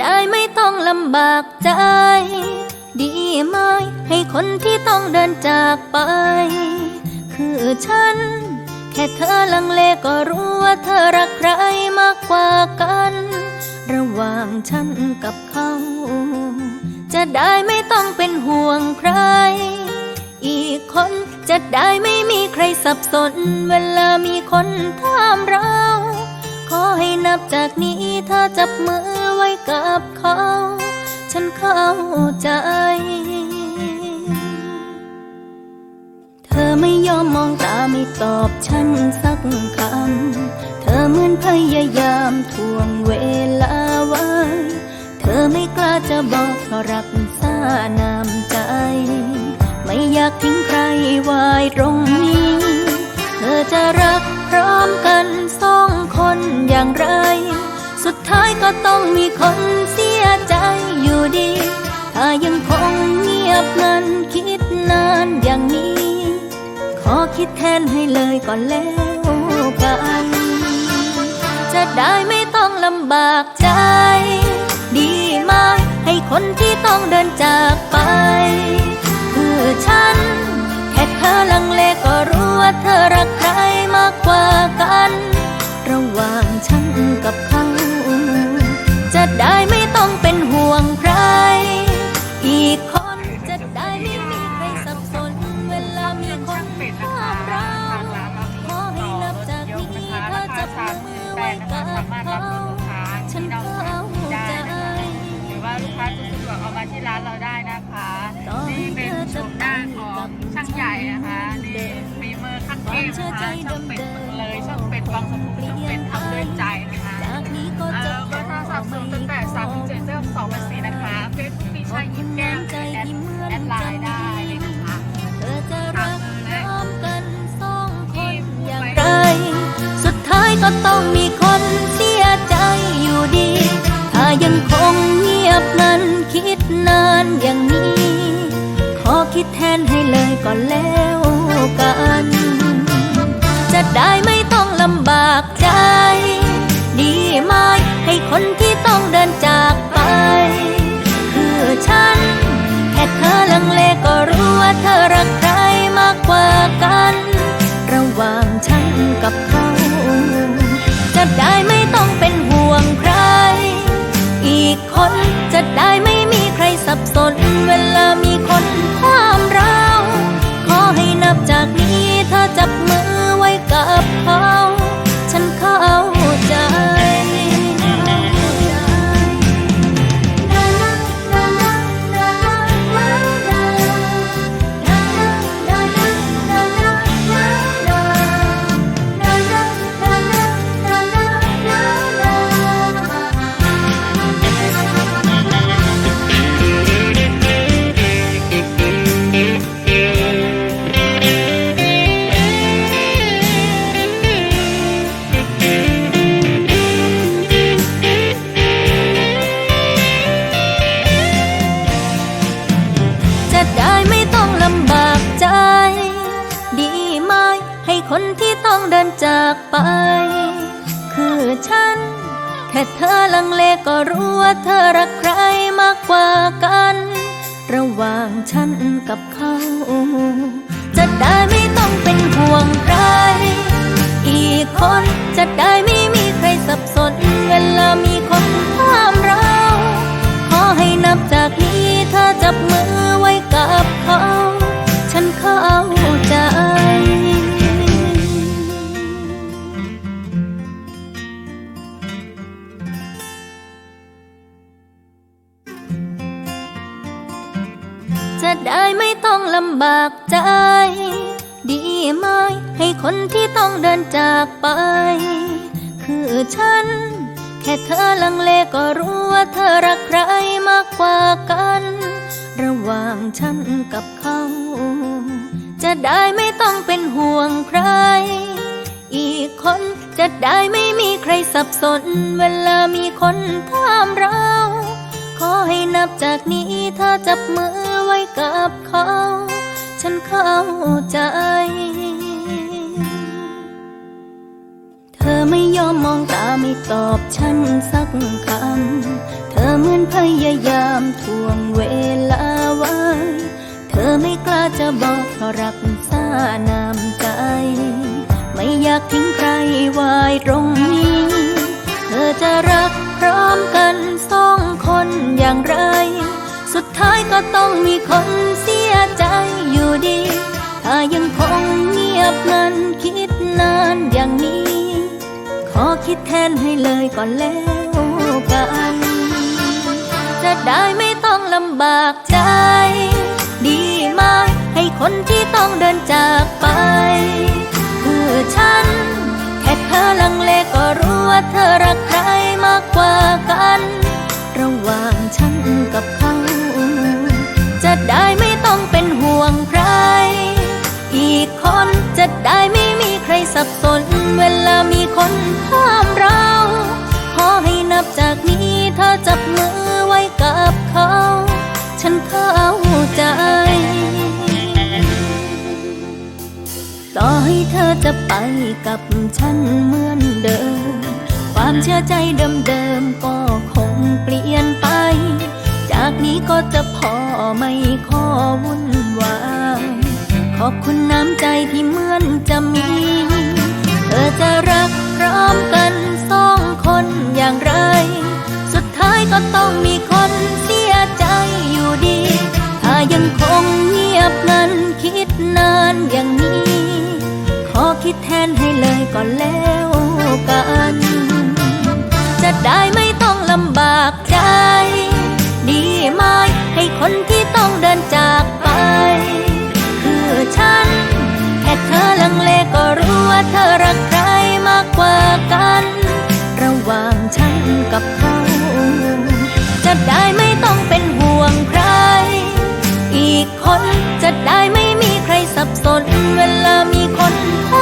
ได้ไม่ต้องลำบากใจ ดีไหมให้คนที่ต้องเดินจากไป คือฉัน แค่เธอลังเลก็รู้ว่าเธอรักใครมากกว่ากัน ระหว่างฉันกับเขา จะได้ไม่ต้องเป็นห่วงใคร อีกคนจะได้ไม่มีใครสับสน เวลามีคนถามเรา ขอให้นับจากนี้เธอจับมือ ไว้กับเขา ฉันเข้าใจ เธอไม่ยอมมองตาไม่ตอบฉันสักคำ เธอเหมือนพยายามทวงเวลาไว้ เธอไม่กล้าจะบอกเพราะรักษาน้ำใจ ไม่อยากทิ้งใครไว้ตรงนี้ เธอจะรักพร้อมกันสองคนอย่างไร สุดท้ายก็ต้องมีคนเสียใจอยู่ดี ถ้ายังคงเงียบนั้นคิดนานอย่างนี้ ขอคิดแทนให้เลยก่อนแล้วกัน จะได้ไม่ต้องลำบากใจ ดีไหมให้คนที่ต้องเดินจากไป คือฉัน แค่เธอลังเลก็รู้ว่าเธอรักใครมากกว่ากัน ระหว่างฉันกับเขา ได้ไม่ต้องเป็นห่วงใคร อีกคนจะได้ไม่มีใครสับสน เวลามีคนถามเราขอให้นับจากนี้เธอจับมือไว้กับเขาฉันเข้าใจหรือว่าลูกค้าจะสะดวกเอามาที่ร้านเราได้นะคะ นี่เป็นโฉมหน้าของช่างใหญ่นะคะ นี่ฝีมือขั้นเทพนะคะช่างเป็ดเลยช่างเป็ด ก็ต้องมีคนเสียใจอยู่ดี ถ้ายังคงเงียบนั้นคิดนานอย่างนี้ ขอคิดแทนให้เลยก่อนแล้วกัน จะได้ไม่ต้องลำบากใจ ดีไหมให้คนที่ต้องเดินจากไป คือฉัน แค่เธอลังเลก็รู้ ต้นเวลา จากไป คือฉัน แค่เธอลังเลก็รู้ว่าเธอรักใครมากกว่ากัน ระหว่างฉันกับเขา จะได้ไม่ต้องเป็นห่วงใคร อีกคนจะได้ไม่มีใครสับสน เวลามีคนถามเรา ขอให้นับจากนี้เธอจับมือไว้กับเขา ฉันเข้าใจ ไม่ยอมมองตาไม่ตอบฉันสักคำ เธอเหมือนพยายามทวงเวลาไว้ เธอไม่กล้าจะบอกเพราะรักษาน้ำใจ ไม่อยากทิ้งใครไว้ตรงนี้ เธอจะรักพร้อมกันสองคนอย่างไร สุดท้ายก็ต้องมีคนเสียใจอยู่ดี ถ้ายังคงเงียบงันคิดนานอย่างนี้ อคิดแทนให้เลยก่อนแล้วกัน จะได้ไม่ต้องลำบากใจ ดีมากให้คนที่ต้องเดินจากไป คือฉัน แค่เธอลังเลก็รู้ว่าเธอรักใครมากกว่ากัน ระหว่างฉันกับเขา จะได้ไม่ต้องเป็นห่วงใคร อีกคนจะได้ เวลามีคนห้ามเรา ขอให้นับจากนี้เธอจับมือไว้กับเขา ฉันเข้าใจ ต่อให้เธอจะไปกับฉันเหมือนเดิม ความเชื่อใจเดิมๆก็คงเปลี่ยนไป จากนี้ก็จะพอไม่ขอวุ่นวาย ขอบคุณน้ำใจที่เหมือนจะมี จะรักพร้อมกันสองคนอย่างไร สุดท้ายก็ต้องมีคนเสียใจอยู่ดี ถ้ายังคงเงียบงันคิดนานอย่างนี้ ขอคิดแทนให้เลยก่อนแล้วกัน จะได้ไม่ต้องลำบากใจ ดีไหมให้คนที่ต้องเดินจากไป คือฉัน เธอลังเลก็รู้ว่าเธอรักใครมากกว่ากัน ระหว่างฉันกับเขา จะได้ไม่ต้องเป็นห่วงใคร อีกคนจะได้ไม่มีใครสับสนเวลามีคนค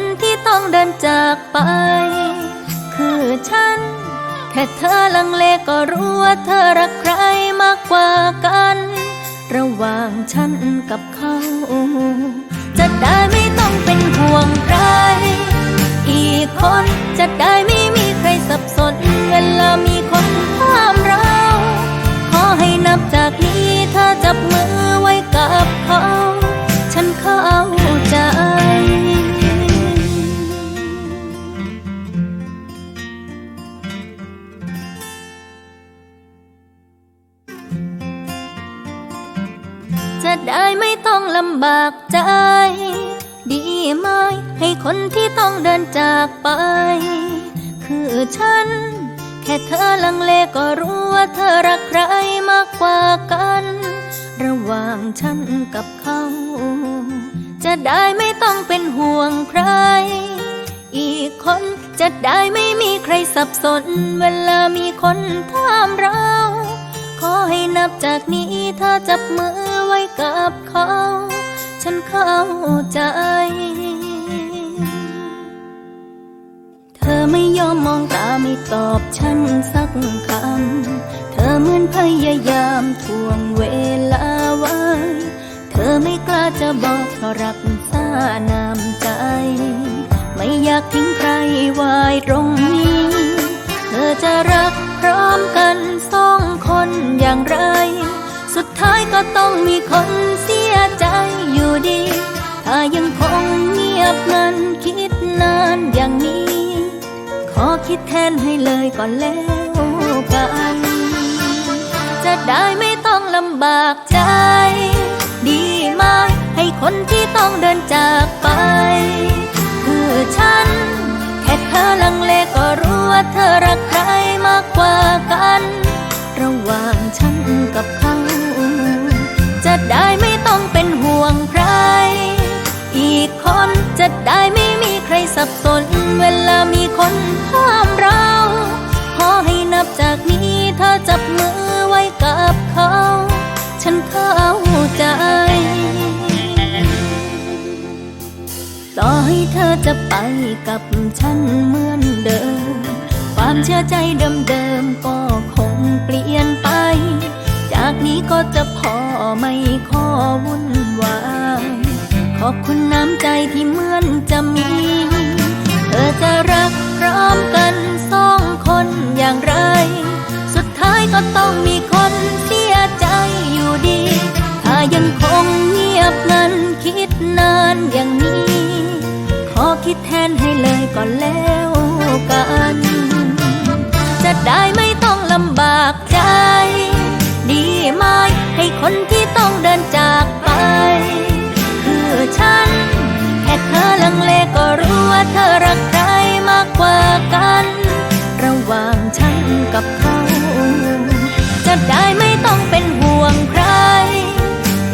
คนที่ต้องเดินจากไป คือฉัน แค่เธอลังเลก็รู้ว่าเธอรักใครมากกว่ากัน ระหว่างฉันกับเขา จะได้ไม่ต้องเป็นห่วงใคร อีกคนจะได้ไม่มีใครสับสน เวลามีคนห้ามเรา ขอให้นับจากนี้เธอจับมือไว้กับเขา จะได้ไม่ต้องลำบากใจ ดีไหมให้คนที่ต้องเดินจากไป คือฉัน แค่เธอลังเลก็รู้ว่าเธอรักใครมากกว่ากัน ระหว่างฉันกับเขา จะได้ไม่ต้องเป็นห่วงใคร อีกคนจะได้ไม่มีใครสับสน เวลามีคนถามเรา ขอให้นับจากนี้เธอจับมือ ไว้กับเขา ฉันเข้าใจ เธอไม่ยอมมองตาไม่ตอบฉันสักคำ เธอเหมือนพยายามทวงเวลาไว้ เธอไม่กล้าจะบอกเพราะรักษาน้ำใจ ไม่อยากทิ้งใครไว้ตรงนี้ เธอจะรักพร้อมกันสองคนอย่างไร ท้ายก็ต้องมีคนเสียใจอยู่ดี ถ้ายังคงเงียบงันคิดนานอย่างนี้ ขอคิดแทนให้เลยก่อนแล้วกัน จะได้ไม่ต้องลำบากใจ ดีไหมให้คนที่ต้องเดินจากไป คือฉัน แค่เธอลังเลก็รู้ว่าเธอ นห้ามเรา ขอให้นับจากนี้เธอจับมือไว้กับเขา ฉันเข้าใจ ต่อให้เธอจะไปกับฉันเหมือนเดิม ความเชื่อใจเดิมๆก็คงเปลี่ยนไป จากนี้ก็จะพอไม่ขอวุ่นวาย ขอบคุณน้ำใจที่เหมือนจะมี อจะรักพร้อมกันสองคนอย่างไร สุดท้ายก็ต้องมีคนเสียใจอยู่ดี ถ้ายังคงเงียบงันคิดนานอย่างนี้ ขอคิดแทนให้เลยก่อนแล้วกัน จะได้ไม่ต้องลำบากใจ ดีไหมให้คนที่ต้องเดินจากไป คือฉัน ค่เธอลังเลก็รู้ว่าเธอรักใครมากกว่ากัน ระหว่างฉันกับเขา จะได้ไม่ต้องเป็นห่วงใคร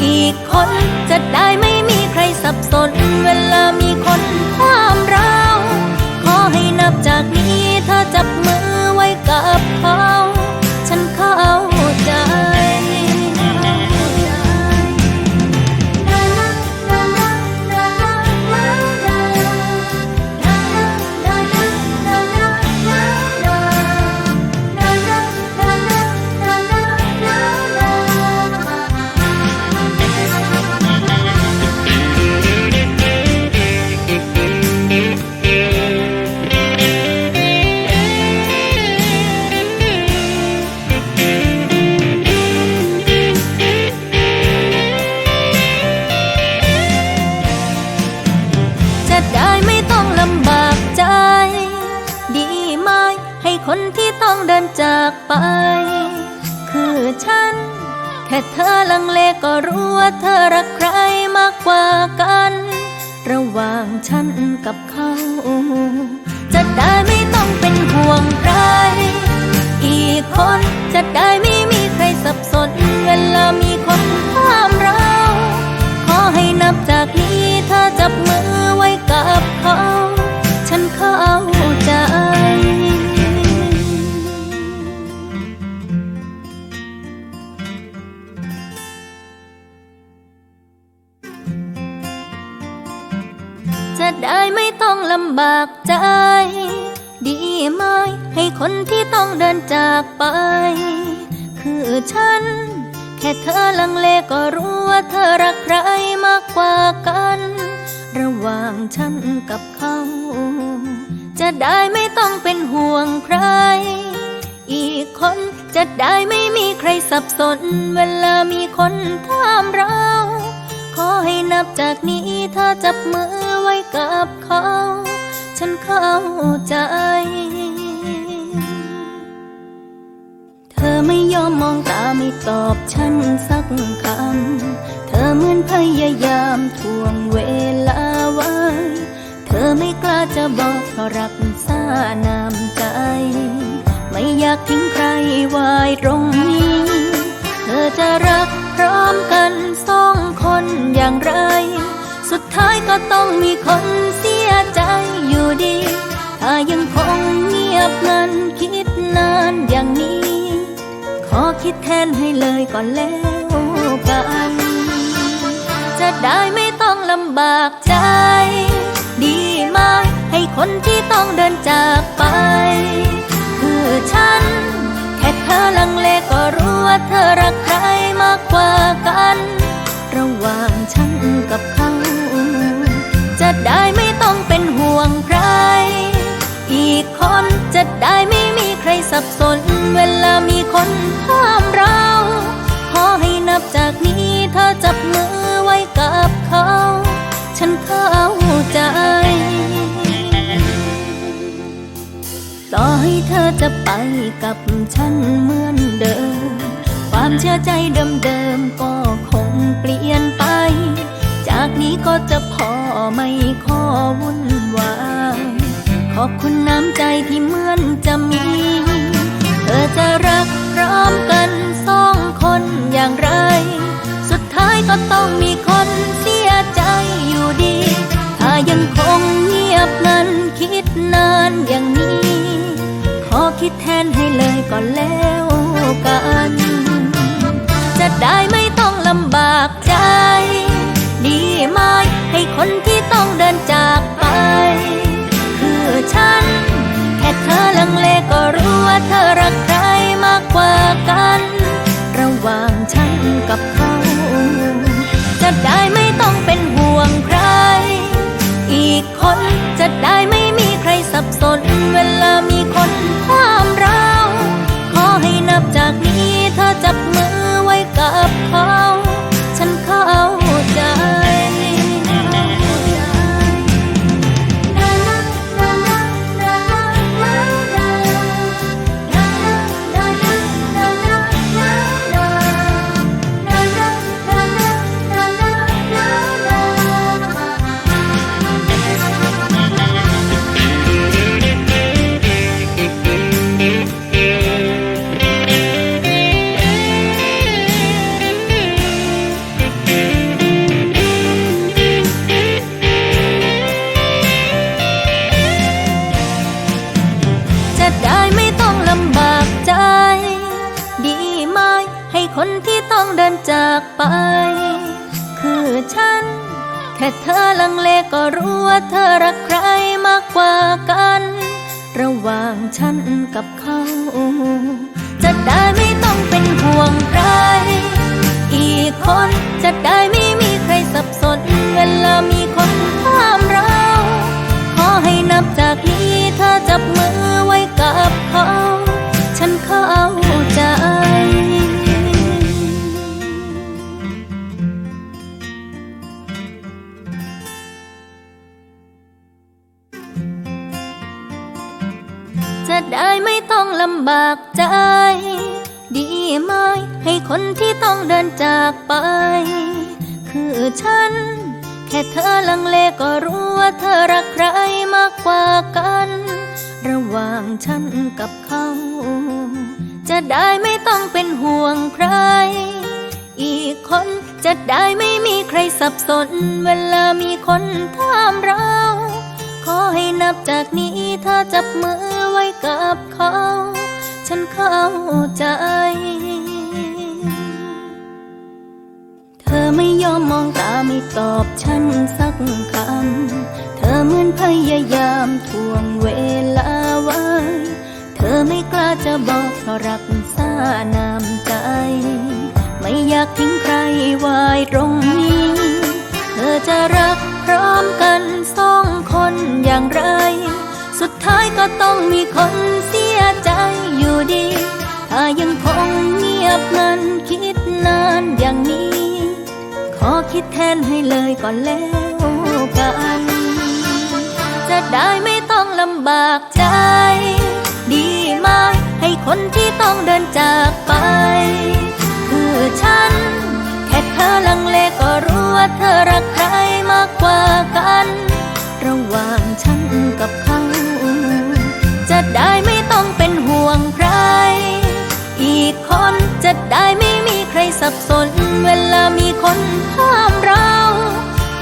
อีกคนจะได้ไม่มีใครสับสนเวลามีคนความเรา ขอให้นับจากนี้เธอจับมือไว้กับเขา ว่างฉันกับเขา จะได้ไม่ต้องเป็นห่วงใคร อีกคนจะได้ไม่มีใครสับสน เวลามีคนข้ามเรา ขอให้นับจากนี้ำบากใจ ดีไหมให้คนที่ต้องเดินจากไป คือฉัน แค่เธอลังเลก็รู้ว่าเธอรักใครมากกว่ากัน ระหว่างฉันกับเขา จะได้ไม่ต้องเป็นห่วงใคร อีกคนจะได้ไม่มีใครสับสน เวลามีคนถามเราขอให้นับจากนี้เธอจับมือไว้กับเขา ฉันเข้าใจ เธอไม่ยอมมองตาไม่ตอบฉันสักคำ เธอเหมือนพยายามทวงเวลาไว้ เธอไม่กล้าจะบอกเพราะรักษาน้ำใจ ไม่อยากทิ้งใครไว้ตรงนี้ เธอจะรักพร้อมกันสองคนอย่างไร สุดท้ายก็ต้องมีคน ถ้ายังคงเงียบงันคิดนานอย่างนี้ ขอคิดแทนให้เลยก่อนแล้วกัน จะได้ไม่ต้องลำบากใจ ดีไหมให้คนที่ต้องเดินจากไป คือฉัน แค่เธอลังเลก็รู้ว่าเธอรักใครมากกว่ากัน ระหว่างฉันกับ นห้ามเรา ขอให้นับจากนี้เธอจับมือไว้กับเขา ฉันเข้าใจ ต่อให้เธอจะไปกับฉันเหมือนเดิม ความเชื่อใจเดิมๆก็คงเปลี่ยนไป จากนี้ก็จะพอไม่ขอวุ่นวาย ขอบคุณน้ำใจที่เหมือนจะมี จะรักพร้อมกันสองคนอย่างไร สุดท้ายก็ต้องมีคนเสียใจอยู่ดี ถ้ายังคงเงียบงันคิดนานอย่างนี้ ขอคิดแทนให้เลยก็แล้วกัน จะได้ไม่ต้องลำบากใจ ดีไหมให้คนที่ต้องเดินจากไป คือฉัน ค่เธอลังเลก็รู้ว่าเธอรักใครมากกว่ากัน ระหว่างฉันกับเขา จะได้ไม่ต้องเป็นห่วงใคร อีกคนากใจ ดีไหมให้คนที่ต้องเดินจากไป คือฉัน แค่เธอลังเลก็รู้ว่าเธอรักใครมากกว่ากัน ระหว่างฉันกับเขา จะได้ไม่ต้องเป็นห่วงใคร อีกคนจะได้ไม่มีใครสับสน เวลามีคนถามเราขอให้นับจากนี้เธอจับมือไว้กับเขา ฉันเข้าใจ เธอไม่ยอมมองตาไม่ตอบฉันสักคำ เธอเหมือนพยายามทวงเวลาไว้ เธอไม่กล้าจะบอกเพราะรักษาน้ำใจ ไม่อยากทิ้งใครไว้ตรงนี้ เธอจะรักพร้อมกันสองคนอย่างไร สุดท้ายก็ต้องมีคนเสียใจ อยู่ดี ถ้ายังคงเงียบงันคิดนานอย่างนี้ ขอคิดแทนให้เลยก่อนแล้วกัน จะได้ไม่ต้องลำบากใจ ดีไหมให้คนที่ต้องเดินจากไป คือฉัน แค่เธอลังเลก็รู้ว่าเธอรักใครมากกว่ากัน ระหว่างฉันกับ คนจะได้ไม่มีใครสับสน เวลามีคนห้ามเรา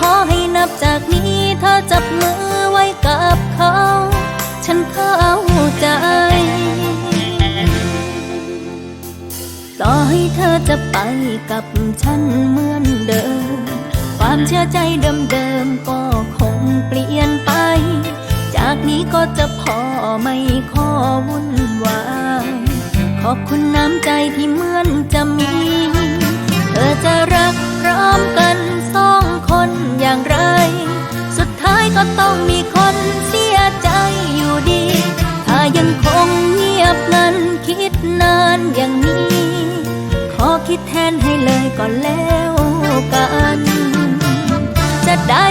ขอให้นับจากนี้เธอจับมือไว้กับเขา ฉันเข้าใจ ต่อให้เธอจะไปกับฉันเหมือนเดิม ความเชื่อใจเดิมๆก็คงเปลี่ยนไป จากนี้ก็จะพอไม่ขอวุ่นวาย ขอบคุณน้ำใจที่เหมือนจะมี เธอจะรักพร้อมกันสองคนอย่างไร สุดท้ายก็ต้องมีคนเสียใจอยู่ดี ถ้ายังคงเงียบงันคิดนานอย่างนี้ ขอคิดแทนให้เลยก่อนแล้วกัน จะได้